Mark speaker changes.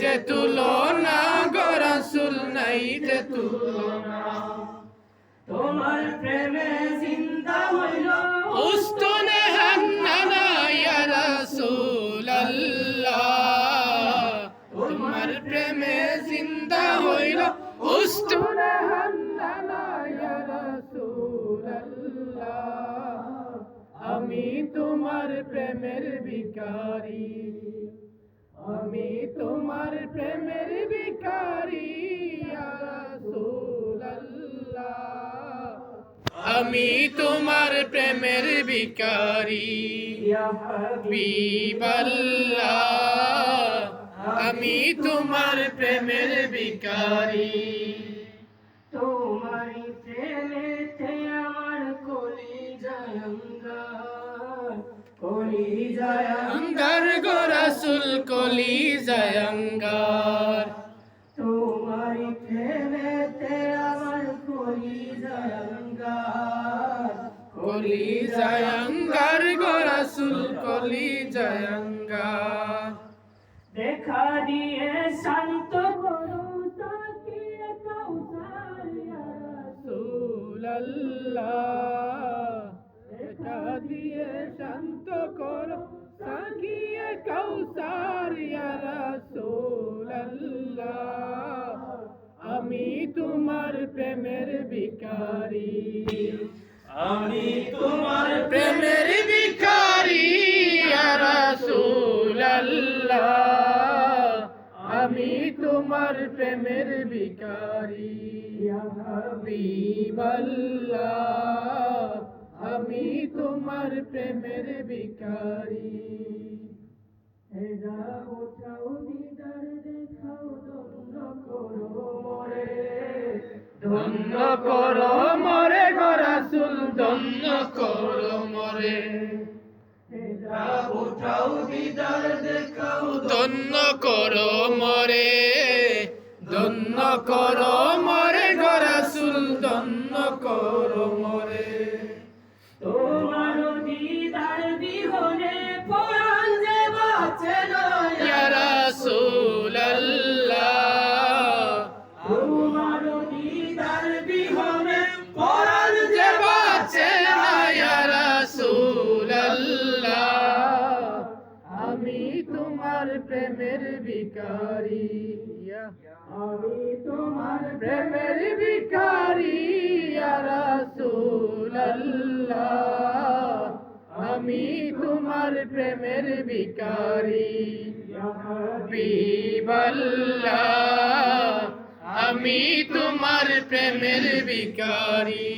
Speaker 1: যে তুলনা গো রাসূল নাই যে তুলনা
Speaker 2: তোমার প্রেমে জিন্দা হইল।
Speaker 1: উস্তুনে হান্নানা ইয়া রাসূলাল্লাহ। তোমার প্রেমে জিন্দা হইল। উস্তুনে হান্নানা ইয়া রাসূলাল্লাহ। আমি তোমার প্রেমের ভিখারি। আমি তোমার প্রেমের ইয়া আমি তোমার প্রেমের
Speaker 2: ইয়া
Speaker 1: আমি তোমার প্রেমের ভিখারি।
Speaker 2: তোমারি প্রেমেতে আমার কলি জয়ঙ্গার কলি জয়ঙ্গার
Speaker 1: অঙ্গার গো রাসূল কলি জয়ঙ্গার।
Speaker 2: তোমারি প্রেমেতে আমার কলি জয়ঙ্গার।
Speaker 1: কলি জয়ঙ্গার গো রাসূল কলি জয়ঙ্গার।
Speaker 2: দেখা দিয়ে শান্ত
Speaker 1: তোমার প্রেমের ভিখারি।
Speaker 2: আমি তোমার
Speaker 1: প্রেমের রাসূলাল্লাহ। আমি তোমার প্রেমের হাবিবাল্লাহ। আমি তোমার প্রেমের ভিখারি।
Speaker 2: হেজা উঠাও দিদার দেখাও দন্ন করো মোরে।
Speaker 1: ধন্য কর মরে গরাসুল রাসূল ধন্য করো মরে।
Speaker 2: উঠাও দিদার দেখাও
Speaker 1: ধন্য কর মরে, ধন্য করো আমি তোমার প্রেমের ভিখারি।
Speaker 2: আমি তোমার
Speaker 1: প্রেমের ইয়া আমি তোমার প্রেমের ভিখারি। বিবাল্লাহ আমি তোমার প্রেমের ভিখারি।